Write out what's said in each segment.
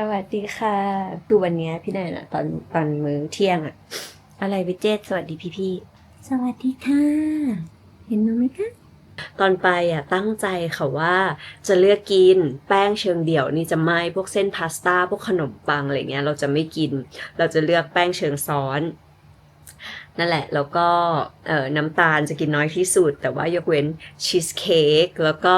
สวัสดีค่ะคือวันเนี้ยพี่แนนอะตอนตอนมื้อเที่ยงอะอะไรวิเจตสวัสดีพี่พี่ๆสวัสดีค่ะ เห็นน้องไหมคะ ตอนไปอะตั้งใจค่ะว่า จะเลือกกินแป้งเชิงเดี่ยวนี่จะไม่พวกเส้นพาสต้าพวกขนมปังอะไรเงี้ยเราจะไม่กิน เราจะเลือกแป้งเชิงซ้อน นั่นแหละ แล้วก็เอ่อน้ำตาลจะกินน้อยที่สุด แต่ว่ายกเว้นชีสเค้กแล้วก็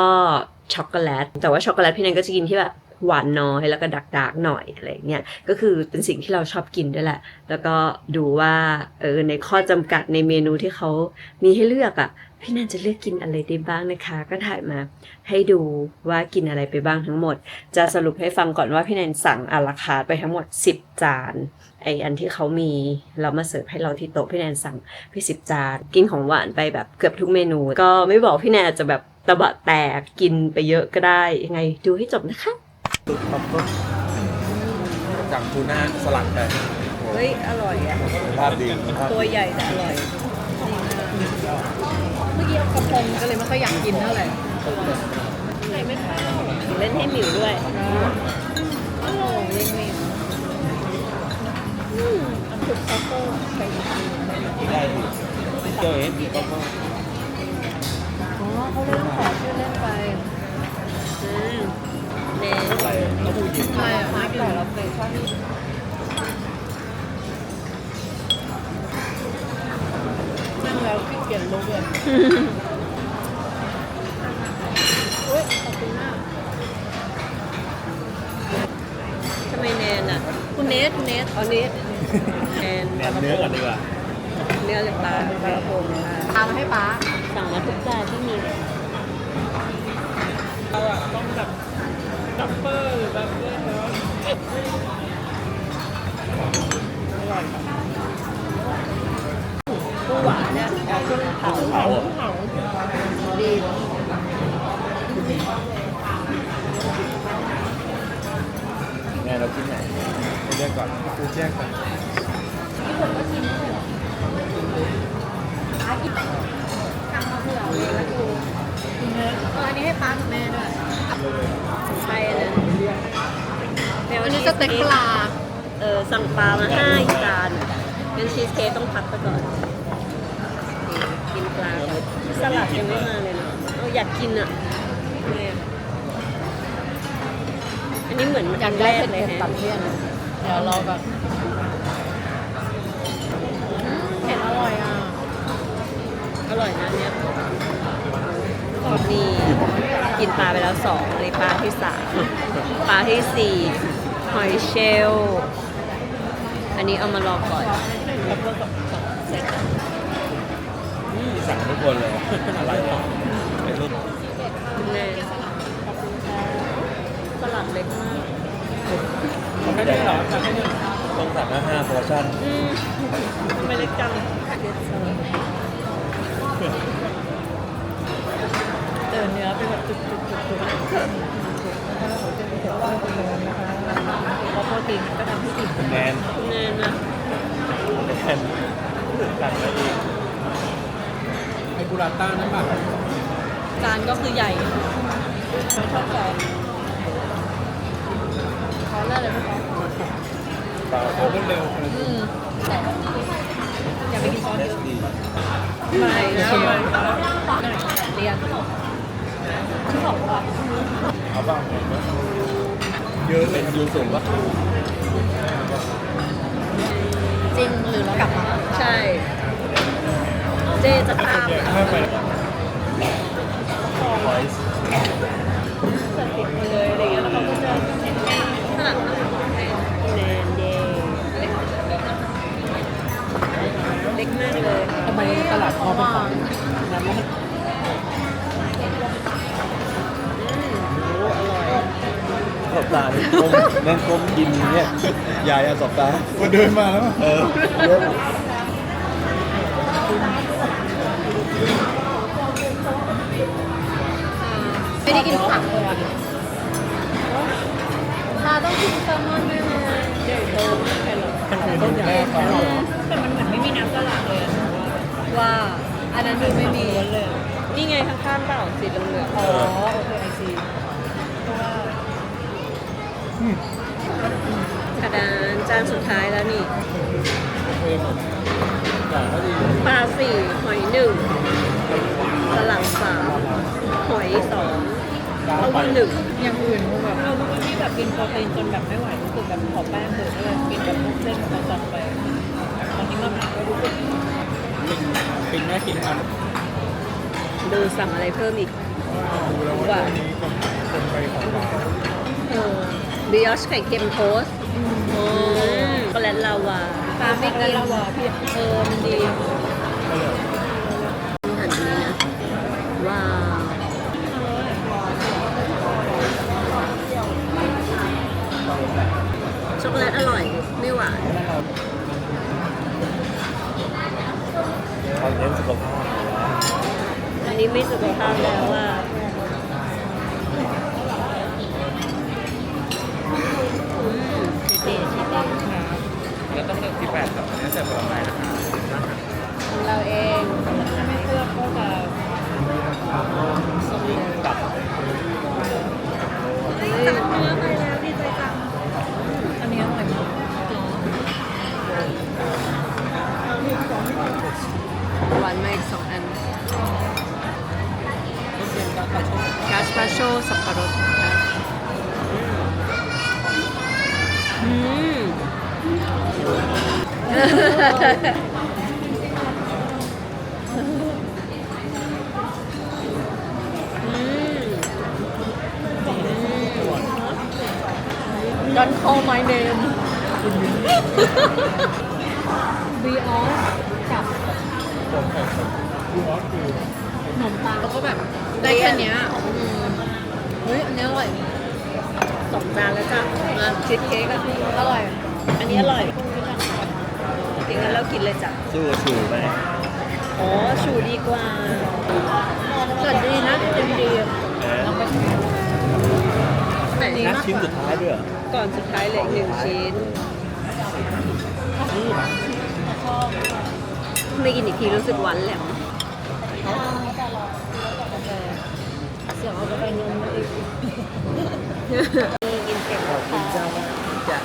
ช็อกโกแลตแต่ว่าช็อกโกแลตพี่แนนก็จะกินที่แบบ หวานน้อยแล้วก็ดักดักหน่อยอะไรเงี้ยก็คือเป็นสิ่งที่เราชอบกินด้วยแหละ แล้วก็ดูว่าเออในข้อจำกัดในเมนูที่เขามีให้เลือกอะ่ะพี่แนนจะเลือกกินอะไรได้บ้างนะคะ ก็ถ่ายมาให้ดูว่ากินอะไรไปบ้างทั้งหมด จะสรุปให้ฟังก่อนว่าพี่แนนสั่งอาราคาร์ไปทั้งหมด 10 จานไออันที่เขามีเรามาเสิร์ฟให้เราที่โต๊ะพี่แนนสั่งไปสิบจานกินของหวานไปแบบเกือบทุกเมนู ก็ไม่บอกพี่แนนอาจจะแบบตะบะแตกกินไปเยอะก็ได้ยังไงดูให้จบนะคะ ครับก็จากทูน่าสลัดไปเฮ้ย อร่อยอะ ภาพดีภาพตัวใหญ่แต่อร่อยเมื่อกี้เอากระพงก็เลยไม่ค่อยอยากกินเท่าไหร่ไหนไม่เข้าเล่นให้หมิวด้วยอร่อยเลยมิวอืมอันถูกเขาก็ไปดีได้เจอเอ็นดีก็ก็อ๋อเขาเล่นขอชื่ อะไรเขาพูดจริงทำไมอ่ไม่แต่เราเคยชอบนั่งแล้วขี้เกียจลุกเลยเฮ้ยขอบคุณมากทำไมแนนอะ คุณเนทคุณเนทเอเนสแนนแหนมเนื้อก่อนดีกว่าเนื้อจากปลาปลากระพงค่ะทามาให้ป้าสั่งมาทุกจานที่มีเราอะต้องแบบ ดับเบิลแบบเบิลปูหวานเนี่ยเอาเครื่องเผาเผาเผาดีแม่เรากินไหนไปเรียกก่อนกูแจ้งก่อนอันนี้ให้ป้ากับแม่ด้วย ไปอันนั้นเดี๋ยว อันนี้สเต็กปลา เออสั่งปลามาห้าจานงั้นชีสเค้กต้องพักไปก่อนนี่กินปลาก่อนสลัดยังไม่มาเลยเนาะเอาอยากกินอะเนี่ยอันนี้เหมือนอยากแรได้กเผ็ดเลยเผ็ดฮะตับเลี่ยนเดี๋ยวรอก่อนอืมเผ็ดอร่อยอะอร่อยนะเนี่ยนี่กินปลาไปแล้วสองอันนี้ปลาที่สามปลาที่สี่ หอยเชลลอันนี้เอามารอก่อนเสร็จแล้วสั่งทุกคนเลย อะไรต่อไปรุ่นแน่สลัดเล็กมากไม่ได้หรอต้องสั่งมาห้าพอร์ชั่นอืมทำไมเล็กจังเติมเนื้อเป็นแบบจุกๆๆๆเพราะโปรตีนมันก็ทำให้อิ่ม แนน แน่นะแนนสั่งมาเองไอกูราต้านั่นป่ะจานก็คือใหญ่ไม่ชอบซองขอเลือกเลยไหมคะเปล่าเขาเร็วอืมอยากไปกินซอสเนเยสอะดีไม่แล้วเรียนที่สองค่ะเอาบ้างเยอะเป็นยูสูงปะ จริงหรือเรากลับมาใช่ เจจะข้ามเนี่ยอะถ้าไปไวส์เสิร์ฟติดไปเลยอะไรเงี้ยแล้วเขาก็จะข้างหลังแนนเย่เล็กมากเลย ทำไมตลาดพอเป็นของาห์นี้ก้มนั่งก้มกินเนี่ยยายเอาสัปดาห์มาเดินมาแล้วเออเยอะไม่ได้กินผักเลยอะปลาต้องกินแซลมอนด้วยนะใหญ่โตมากเลยเหรอต้นใหญ่แต่มันเหมือนไม่มีน้ำสลัดเลยอะว่าอันนั้นดูไม่มีเลยนี่ไงข้างๆเปล่าสีเหลืองอ๋อโอเคไอซี กระดานจานสุดท้ายแล้วนี่อย่างก็ดีปลาสี่หอยหนึ่งสลัดสามหอยสองเต้าหู้หนึ่งอย่างอื่นแบบเออเมื่อกี้แบบกินโปรตีนจนแบบไม่ไหวรู้สึกแบบขอแป้งเถอะก็เลยกินแบบพวกเส้นมาจัดไปตอนนี้มาผักก็รู้สึกปิงแม่กินมันดูสั่งอะไรเพิ่มอีกดูแล้วว่านี้กับคนไปของหวานเออ บิออชไข่เค็มโทสต์อืมช็อกโกแลตลาวาปลาไม่กินแล้วอะพี่เออมันดี เสร็จผลไม้นะครับ Don't call my name บีออสกับผมไข่สดดูออสคือขนมปังแล้วก็แบบได้แค่เนี้ยอืมเฮ้ยอันนี้อร่อยสองจานแล้วจ้ะมาชีสเค้กอะอร่อย อันนี้อร่อยกินกันแล้วกินเลยจ้ะสู้กับชูไหมอ๋อชูดีกว่าสวัสดีนะจริงดีแล้วไหนนัดชิ้นสุดท้ายด้วยเหรอก่อนสุดท้ายเหลยหนึ่งชิ้น ไม่กินอีกทีรู้สึกหวานแหลมเสียงเอาไปนมมาอีกกินเก่งแล้วค่ะจะ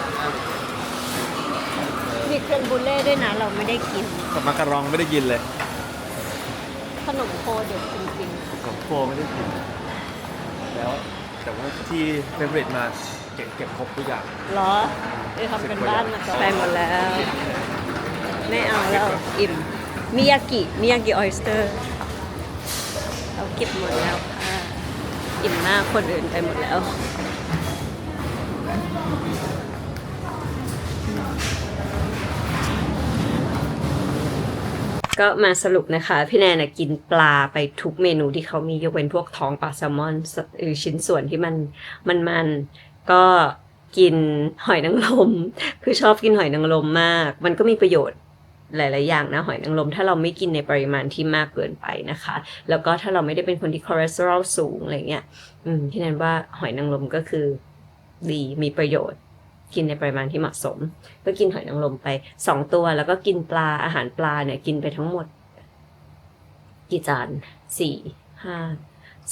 มีเครื่องบุเล่ด้วยนะ เราไม่ได้กิน กับมาการองไม่ได้กินเลยขนมโคเด็ดจริงกับโฟไม่ได้กิน แล้ว แต่ว่าที่เฟเวอร์มาเก็บเก็บครบทุกอย่างๆเหรอไปทำกันบ้านมาก่อนไปหมดแล้ว ไม่เอาแล้วอิ่มมิยากิมิยากิออยสเตอร์เราเก็บหมดแล้วค่ะอิ่มมากคนอื่นไปหมดแล้ว ก็มาสรุปนะคะ พี่แนนกินปลาไปทุกเมนูที่เขามียกเว้นพวกท้องปลาแซลมอนสเออชิ้นส่วนที่มันมันมันก็กินหอยนางรมคือชอบกินหอยนางรมมาก มันก็มีประโยชน์หลาย ๆ อย่างนะหอยนางรมถ้าเราไม่กินในปริมาณที่มากเกินไปนะคะ แล้วก็ถ้าเราไม่ได้เป็นคนที่คอเลสเตอรอลสูงอะไรเงี้ย อืมพี่แนนว่าหอยนางรมก็คือดีมีประโยชน์ กินในปริมาณที่เหมาะสม ก็กินหอยนางรมไปสองตัว แล้วก็กินปลาอาหารปลาเนี่ยกินไปทั้งหมด กี่จานสี่ห้า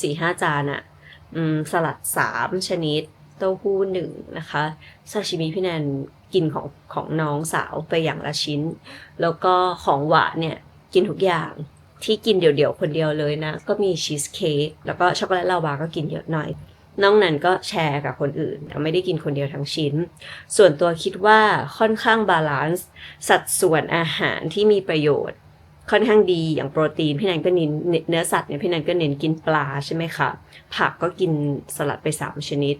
สี่ห้าจานอะอืมสลัดสามชนิดเต้าหู้หนึ่งนะคะซาชิมิพี่แนนกินของของน้องสาวไปอย่างละชิ้น แล้วก็ของหวานเนี่ยกินทุกอย่างที่กินเดี่ยวๆคนเดียวเลยนะ ก็มีชีสเค้กแล้วก็ช็อกโกแลตลาวาก็กินเยอะหน่อย นอกนั้นก็แชร์กับคนอื่น ไม่ได้กินคนเดียวทั้งชิ้น ส่วนตัวคิดว่าค่อนข้างบาลานซ์สัดส่วนอาหารที่มีประโยชน์ ค่อนข้างดีอย่างโปรตีนพี่แนนก็เน้นเนื้อสัตว์เนี่ยพี่แนนก็เน้นกินปลาใช่ไหมคะผักก็กินสลัดไปสามชนิด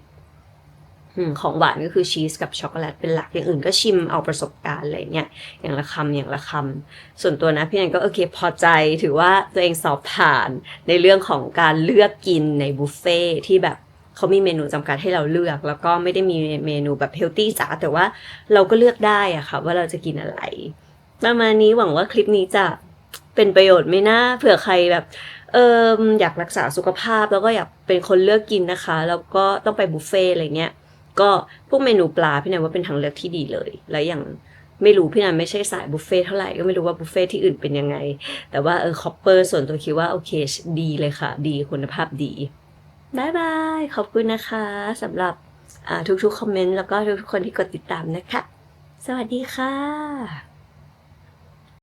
ของหวานก็คือชีสกับช็อกโกแลตเป็นหลักอย่างอื่นก็ชิมเอาประสบการณ์อะไรเงี้ยอย่างละคำอย่างละคำส่วนตัวนะพี่แนนก็โอเคพอใจถือว่าตัวเองสอบผ่านในเรื่องของการเลือกกินในบุฟเฟ่ที่แบบ เขามีเมนูจำกัดให้เราเลือก แล้วก็ไม่ได้มีเมนูแบบเฮลตี้จ๋าแต่ว่าเราก็เลือกได้อะค่ะ ว่าเราจะกินอะไร ประมาณนี้หวังว่าคลิปนี้จะเป็นประโยชน์ไหม่น่าเผื่อใครแบบเอออยากรักษาสุขภาพแล้วก็อยากเป็นคนเลือกกินนะคะ แล้วก็ต้องไปบุฟเฟ่ต์อะไรเงี้ยก็พวกเมนูปลาพี่แนนว่าเป็นทางเลือกที่ดีเลย แล้วอย่างไม่รู้พี่แนนไม่ใช่สายบุฟเฟ่เท่าไหร่ก็ไม่รู้ว่าบุฟเฟ่ที่อื่นเป็นยังไง แต่ว่าเออคอปเปอร์ส่วนตัวคิดว่าโอเคดีเลยค่ะ ดีคุณภาพดี บายบาย ขอบคุณนะคะสำหรับทุกๆคอมเมนต์แล้วก็ทุกๆคนที่กดติดตามนะคะ สวัสดีค่ะ